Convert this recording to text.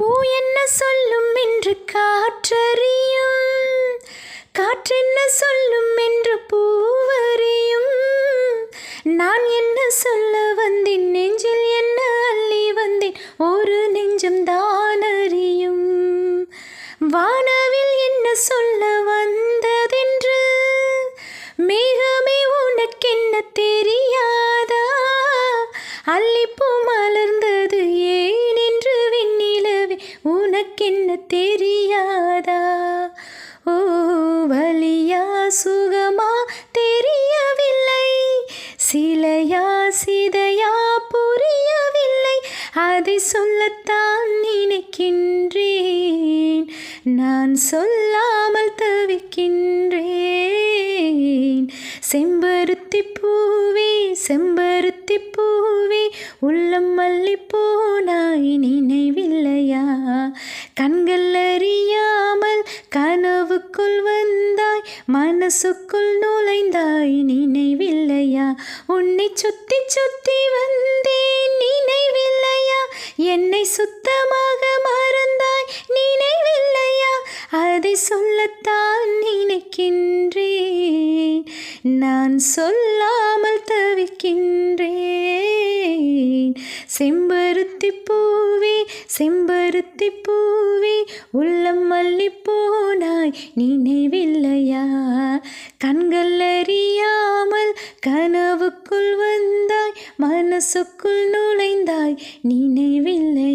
பூ என்ன சொல்லும் என்று காற்றறியும்? காற்றென்ன சொல்லும் என்று பூவறியும்? நான் என்ன சொல்ல வந்தேன்? நெஞ்சில் என்ன அள்ளி வந்தேன்? ஒரு நெஞ்சம் தான் அறியும். வானவில் என்ன சொல்ல வந்ததென்று? மேகமே உனக்கென்ன தெரியாதா? அள்ளிப்பூ மலர்ந்து தெரியாதா? ஓ வலியா சுகமா? தெரியவில்லை. சிலையா சிதையா? புரியவில்லை. அதை சொல்லத்தான் நினைக்கின்றேன். நான் சொல்லாமல் தவிக்கின்றேன். செம்பருத்தி பூவே செம்பருத்தி பூவே உள்ளம் மல்லி போனாய் நினைவில் கனவுக்குள் வந்தாய் மனசுக்குள் நுழைந்தாய் நினைவில்லையா? உன்னை சுத்தி சுத்தி வந்தேன் நினைவில்லையா? என்னை சுத்தமாக மறந்தாய் நினைவில்லையா? அதை சொல்லத்தான் நினைக்கின்றேன். நான் சொல்லாமல் தவிக்கின்றேன். செம்பருத்தி பூவே செம்பருத்தி பூவே உள்ளம் மல்லி போனாய் நினைவில்லையா? கண்கள் அறியாமல் கனவுக்குள் வந்தாய் மனசுக்குள் நுழைந்தாய் நினைவில்லை